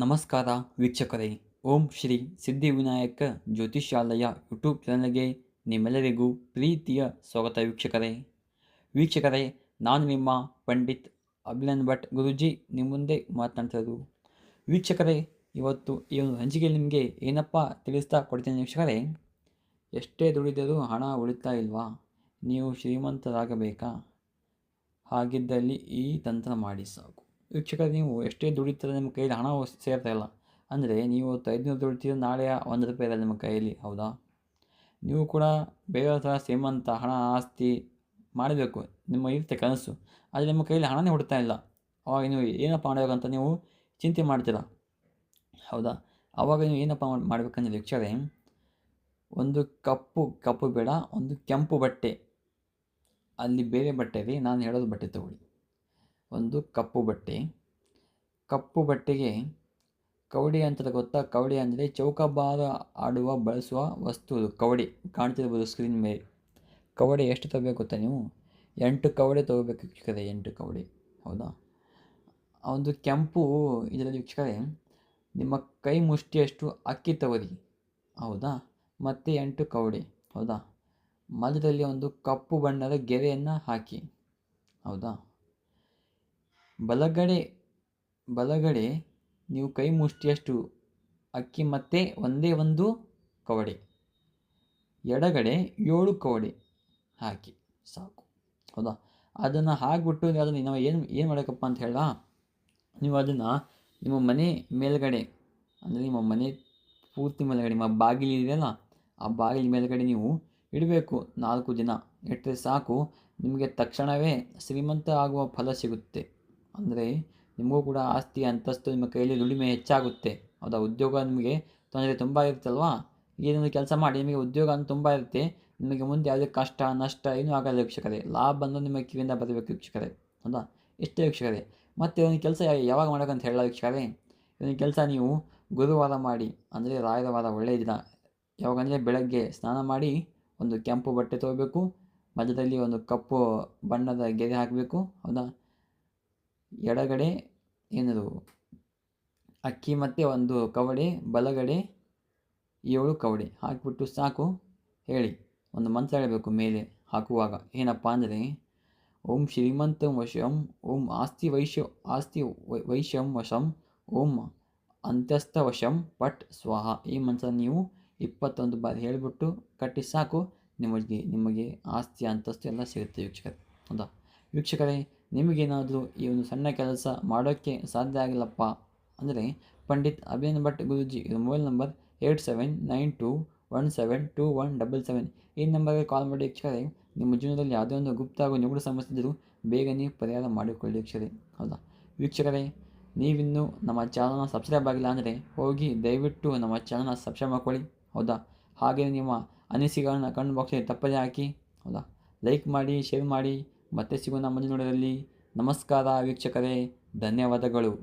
ನಮಸ್ಕಾರ ವೀಕ್ಷಕರೇ. ಓಂ ಶ್ರೀ ಸಿದ್ಧಿವಿನಾಯಕ ಜ್ಯೋತಿಷ್ಯಾಲಯ ಯೂಟ್ಯೂಬ್ ಚಾನಲ್ಗೆ ನಿಮ್ಮೆಲ್ಲರಿಗೂ ಪ್ರೀತಿಯ ಸ್ವಾಗತ ವೀಕ್ಷಕರೇ. ವೀಕ್ಷಕರೇ, ನಾನು ನಿಮ್ಮ ಪಂಡಿತ್ ಅಭಿನಂದ್ ಭಟ್ ಗುರುಜಿ ನಿಮ್ಮ ಮುಂದೆ ಮಾತನಾಡ್ತಿರೋದು. ವೀಕ್ಷಕರೇ, ಇವತ್ತು ಈ ಒಂದು ಹಂಚಿಕೆಯಲ್ಲಿ ನಿಮಗೆ ಏನಪ್ಪ ತಿಳಿಸ್ತಾ ಕೊಡ್ತೀನಿ ವೀಕ್ಷಕರೇ. ಎಷ್ಟೇ ದುಡಿದರೂ ಹಣ ಉಳಿತಾ ಇಲ್ವಾ? ನೀವು ಶ್ರೀಮಂತರಾಗಬೇಕಾ? ಹಾಗಿದ್ದಲ್ಲಿ ಈ ತಂತ್ರ ಮಾಡಿ ಸಾಕು. ವೀಕ್ಷಕರೇ, ನೀವು ಎಷ್ಟೇ ದುಡಿತಾರೆ ನಿಮ್ಮ ಕೈಯಲ್ಲಿ ಹಣ ಸೇರ್ತಾ ಇಲ್ಲ. ಅಂದರೆ ನೀವು ಐದುನೂರು ದುಡಿತೀರ ನಾಳೆ ಒಂದು ರೂಪಾಯಿ ಇರಲ್ಲ ನಿಮ್ಮ ಕೈಯಲ್ಲಿ, ಹೌದಾ? ನೀವು ಕೂಡ ಬೇರೆಯವ್ರ ಥರ ಶ್ರೀಮಂತ ಹಣ ಆಸ್ತಿ ಮಾಡಬೇಕು, ನಿಮ್ಮ ಇರುತ್ತೆ ಕನಸು. ಆದರೆ ನಿಮ್ಮ ಕೈಯಲ್ಲಿ ಹಣನೇ ಹುಡ್ತಾ ಇಲ್ಲ. ಅವಾಗ ನೀವು ಏನಪ್ಪ ಮಾಡಬೇಕಂತ ನೀವು ಚಿಂತೆ ಮಾಡ್ತೀರ? ಹೌದಾ? ಆವಾಗ ನೀವು ಏನಪ್ಪ ಮಾಡಬೇಕಂದ್ರೆ ವೀಕ್ಷಕರೇ, ಒಂದು ಕಪ್ಪು ಕಪ್ಪು ಬೇಡ, ಒಂದು ಕೆಂಪು ಬಟ್ಟೆ. ಅಲ್ಲಿ ಬೇರೆ ಬಟ್ಟೆ ರೀ ನಾನು ಹೇಳೋದು ಬಟ್ಟೆ ತಗೊಳ್ಳಿ. ಒಂದು ಕಪ್ಪು ಬಟ್ಟೆ. ಕಪ್ಪು ಬಟ್ಟೆಗೆ ಕವಡಿ ಅಂತ ಗೊತ್ತಾ? ಕವಡಿ ಅಂದರೆ ಚೌಕಬಾರ ಆಡುವ, ಬಳಸುವ ವಸ್ತು ಕವಡಿ ಕಾಣ್ತಿರ್ಬೋದು ಸ್ಕ್ರೀನ್ ಮೇಲೆ. ಕವಡೆ ಎಷ್ಟು ತಗೋಬೇಕು ಗೊತ್ತಾ ನೀವು? ಎಂಟು ಕವಡೆ ತಗೋಬೇಕು ವೀಕ್ಷಕರೇ, ಎಂಟು ಕವಡೆ. ಹೌದಾ? ಒಂದು ಕೆಂಪು ಇದರಲ್ಲಿ ವೀಕ್ಷಕರೇ, ನಿಮ್ಮ ಕೈ ಮುಷ್ಟಿಯಷ್ಟು ಅಕ್ಕಿ ತಗೋರಿ. ಹೌದಾ? ಮತ್ತು ಎಂಟು ಕವಡೆ. ಹೌದಾ? ಮಧ್ಯದಲ್ಲಿ ಒಂದು ಕಪ್ಪು ಬಣ್ಣದ ಗೆರೆಯನ್ನು ಹಾಕಿ. ಹೌದಾ? ಬಲಗಡೆ ಬಲಗಡೆ ನೀವು ಕೈ ಮುಷ್ಟಿಯಷ್ಟು, ಅಕ್ಕಿ ಮತ್ತೆ ಒಂದೇ ಒಂದು ಕವಡೆ. ಎಡಗಡೆ ಏಳು ಕವಡೆ ಹಾಕಿ, ಸಾಕು. ಹೌದಾ? ಅದನ್ನು ಹಾಕಿಬಿಟ್ಟು ಅದನ್ನು ನಾವು ಏನು ಏನು ಮಾಡಬೇಕಪ್ಪ ಅಂತ ಹೇಳ ನೀವು ಅದನ್ನು ನಿಮ್ಮ ಮನೆ ಮೇಲ್ಗಡೆ, ಅಂದರೆ ನಿಮ್ಮ ಮನೆ ಪೂರ್ತಿ ಮೇಲ್ಗಡೆ, ನಿಮ್ಮ ಬಾಗಿಲು ಇದೆಯಲ್ಲ, ಆ ಬಾಗಿಲ ಮೇಲ್ಗಡೆ ನೀವು ಇಡಬೇಕು ನಾಲ್ಕು ದಿನ. ಇಟ್ಟರೆ ಸಾಕು, ನಿಮಗೆ ತಕ್ಷಣವೇ ಶ್ರೀಮಂತ ಆಗುವ ಫಲ ಸಿಗುತ್ತೆ. ಅಂದರೆ ನಿಮಗೂ ಕೂಡ ಆಸ್ತಿ ಅಂತಸ್ತು ನಿಮ್ಮ ಕೈಯಲ್ಲಿ ದುಡಿಮೆ ಹೆಚ್ಚಾಗುತ್ತೆ. ಹೌದಾ? ಉದ್ಯೋಗ ನಿಮಗೆ ತೊಂದರೆ ತುಂಬ ಇರುತ್ತಲ್ವಾ ಏನೊಂದು ಕೆಲಸ ಮಾಡಿ ನಿಮಗೆ ಉದ್ಯೋಗ ಅಂತ ತುಂಬ ಇರುತ್ತೆ. ನಿಮಗೆ ಮುಂದೆ ಯಾವುದೇ ಕಷ್ಟ, ನಷ್ಟ ಏನೂ ಆಗಲ್ಲ ವೀಕ್ಷಕರೇ. ಲಾಭ ಬಂದು ನಿಮ್ಮ ಕಿವಿಯಿಂದ ಬರಬೇಕು ವೀಕ್ಷಕರೇ. ಹೌದಾ? ಇಷ್ಟೇ ವೀಕ್ಷಕರೇ. ಮತ್ತು ಒಂದು ಕೆಲಸ ಯಾವಾಗ ಮಾಡೋಕ್ಕಂತ ಹೇಳಲ್ಲ ವೀಕ್ಷಕರೇ. ಇದೊಂದು ಕೆಲಸ ನೀವು ಗುರುವಾರ ಮಾಡಿ, ಅಂದರೆ ರಾಯರ ವಾರ ಒಳ್ಳೆಯ ದಿನ. ಯಾವಾಗಂದರೆ ಬೆಳಗ್ಗೆ ಸ್ನಾನ ಮಾಡಿ ಒಂದು ಕೆಂಪು ಬಟ್ಟೆ ತೊಗೋಬೇಕು, ಮಧ್ಯದಲ್ಲಿ ಒಂದು ಕಪ್ಪು ಬಣ್ಣದ ಗೆರೆ ಹಾಕಬೇಕು. ಹೌದಾ? ಎಡಗಡೆ ಏನದು ಅಕ್ಕಿ ಮತ್ತು ಒಂದು ಕವಡೆ, ಬಲಗಡೆ ಏಳು ಕವಡೆ. ಹಾಕಿಬಿಟ್ಟು ಸಾಕು, ಹೇಳಿ. ಒಂದು ಮಂತ್ರ ಹೇಳಬೇಕು ಮೇಲೆ ಹಾಕುವಾಗ. ಏನಪ್ಪ ಅಂದರೆ, ಓಂ ಶ್ರೀಮಂತ ವಶಂ, ಓಂ ಆಸ್ತಿ ವೈಶ್ಯ, ಆಸ್ತಿ ವೈಶ್ಯಂ ವಶಂ, ಓಂ ಅಂತ್ಯಸ್ಥ ವಶಂ ಪಟ್ ಸ್ವಾಹ. ಈ ಮಂತ್ರ ನೀವು ಇಪ್ಪತ್ತೊಂದು ಬಾರಿ ಹೇಳಿಬಿಟ್ಟು ಕಟ್ಟಿ ಸಾಕು. ನಿಮಗೆ ನಿಮಗೆ ಆಸ್ತಿ, ಅಂತಸ್ತು ಎಲ್ಲ ಸಿಗುತ್ತೆ ವೀಕ್ಷಕರೇ. ಹೌದಾ ವೀಕ್ಷಕರೇ ನಿಮಗೇನಾದರೂ ಈ ಒಂದು ಸಣ್ಣ ಕೆಲಸ ಮಾಡೋಕ್ಕೆ ಸಾಧ್ಯ ಆಗಿಲ್ಲಪ್ಪ ಅಂದರೆ ಪಂಡಿತ್ ಅಭಿನಂದ್ ಭಟ್ ಗುರುಜಿ, ಇದು mobile number eight seven nine two one seven two one double seven ಈ ನಂಬರ್ಗೆ ಕಾಲ್ ಮಾಡಿ ವೀಕ್ಷಕರೇ, ನಿಮ್ಮ ಜೀವನದಲ್ಲಿ ಯಾವುದೇ ಒಂದು ಗುಪ್ತ ಹಾಗೂ ನಿಗೂಢ ಸಮಸ್ಯೆ ಇದ್ದರೂ ಬೇಗನೆ ಪರಿಹಾರ ಮಾಡಿಕೊಳ್ಳಿ ವೀಕ್ಷಕರೇ. ಹೌದಾ? ವೀಕ್ಷಕರೇ, ನೀವಿನ್ನೂ ನಮ್ಮ ಚಾನಲ್ನ ಸಬ್ಸ್ಕ್ರೈಬ್ ಆಗಿಲ್ಲ ಅಂದರೆ ಹೋಗಿ ದಯವಿಟ್ಟು ನಮ್ಮ ಚಾನಲ್ನ ಸಬ್ಸ್ಕ್ರೈಬ್ ಮಾಡ್ಕೊಳ್ಳಿ. ಹೌದಾ? ಹಾಗೆ ನಿಮ್ಮ ಅನಿಸಿಕೆಗಳನ್ನ ಕಮೆಂಟ್ ಬಾಕ್ಸಲ್ಲಿ ತಪ್ಪದೇ ಹಾಕಿ, ಹೌದಾ? ಲೈಕ್ ಮಾಡಿ ಶೇರ್ ಮಾಡಿ ಮತ್ತೆ ಸಿಗೋಣ ಮುಂದಿನ ನೋಡೋದಲ್ಲಿ ನಮಸ್ಕಾರ ವೀಕ್ಷಕರೇ ಧನ್ಯವಾದಗಳು.